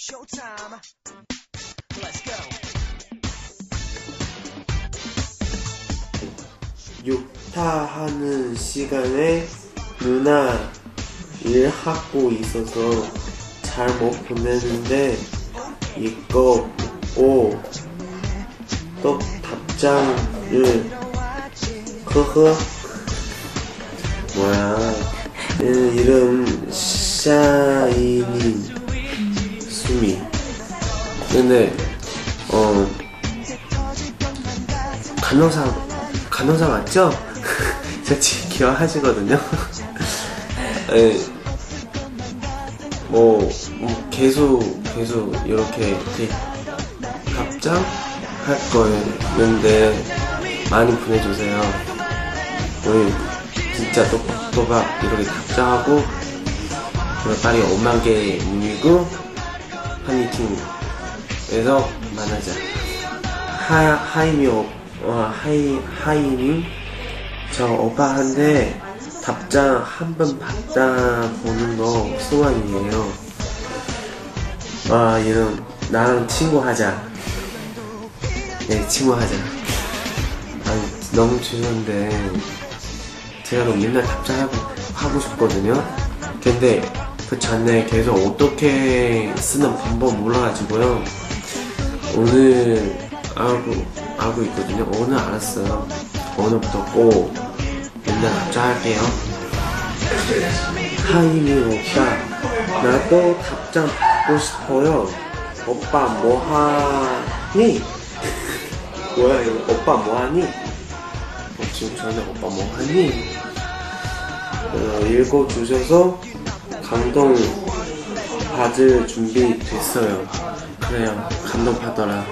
Showtime. Let's go. 육타하는 시간에 누나 일하고 있어서 잘 못 보내는데 이거 보고 또 답장을. 허허 뭐야. 음, 이름 샤이니 근데 어 간호사 간호사 맞죠? 제가 기억하시거든요. 에, 뭐, 뭐 계속 계속 이렇게 답장 할 거였는데 많이 보내주세요. 우리 진짜 또박또박 이렇게 답장하고 그리고 빨리 5만 개 모이고 팬미팅 에서 만나자. 하, 하이미 오, 어, 하이, 하이미 저 오빠한테 답장 한 번 받다 보는 거 소원이에요. 와, 이런, 나랑 친구하자. 네, 친구하자. 아니, 너무 죄송한데, 제가 너무 맨날 답장하고, 하고 싶거든요? 근데, 그 전에 계속 어떻게 쓰는 방법 몰라가지고요. 오늘 알고 알고 있거든요. 오늘 알았어요. 오늘부터 꼭 맨날 답장할게요. 하이미 오빠, 나도 답장 받고 싶어요. 오빠 뭐하니? 뭐야 이거? 오빠 뭐하니? 어, 지금 전에 오빠 뭐하니? 어, 읽어주셔서 감동 받을 준비 됐어요. 그래요. 감동 받아라.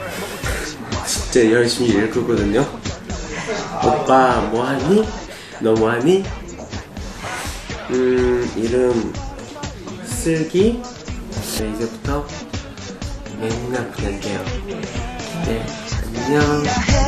진짜 열심히 읽거든요. 오빠 뭐하니? 너 뭐하니? 음 이름 슬기. 네 이제부터 맨날 보낼게요. 네 안녕.